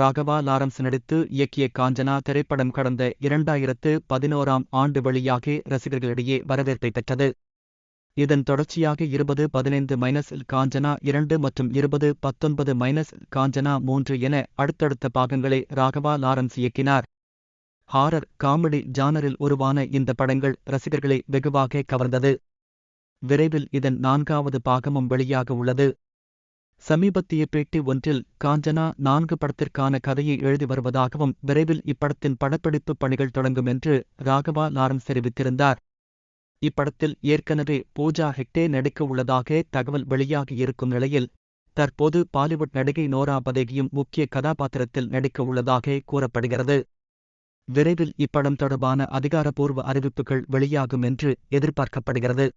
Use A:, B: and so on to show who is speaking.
A: Raghava Lawrence நடித்து இயக்கிய காஞ்சனா திரைப்படம் கடந்த இரண்டாயிரத்து பதினோராம் ஆண்டு வழியாக ரசிகர்களிடையே வரவேற்பை பெற்றது இதன் தொடர்ச்சியாக இருபது பதினைந்து மைனஸ் காஞ்சனா இரண்டு மற்றும் இருபது பத்தொன்பது மைனஸ் காஞ்சனா மூன்று என அடுத்தடுத்த பாகங்களை ராகவா லாரன்ஸ் இயக்கினார் ஹாரர் காமெடி ஜானரில் உருவான இந்த படங்கள் ரசிகர்களை வெகுவாக கவர்ந்தது விரைவில் இதன் நான்காவது பாகமும் வெளியாக உள்ளது சமீபத்திய பேட்டி ஒன்றில் காஞ்சனா நான்கு படத்திற்கான கதையை எழுதி வருவதாகவும் விரைவில் இப்படத்தின் படப்பிடிப்பு பணிகள் தொடங்கும் என்று ராகவா லாரன்ஸ் தெரிவித்திருந்தார் இப்படத்தில் ஏற்கனவே பூஜா ஹெக்டே நடிக்க உள்ளதாக தகவல் வெளியாகி இருக்கும் நிலையில் தற்போது பாலிவுட் நடிகை நோரா பதேகியும் முக்கிய கதாபாத்திரத்தில் நடிக்க உள்ளதாக கூறப்படுகிறது விரைவில் இப்படம் தொடர்பான அதிகாரப்பூர்வ அறிவிப்புகள் வெளியாகும் என்று எதிர்பார்க்கப்படுகிறது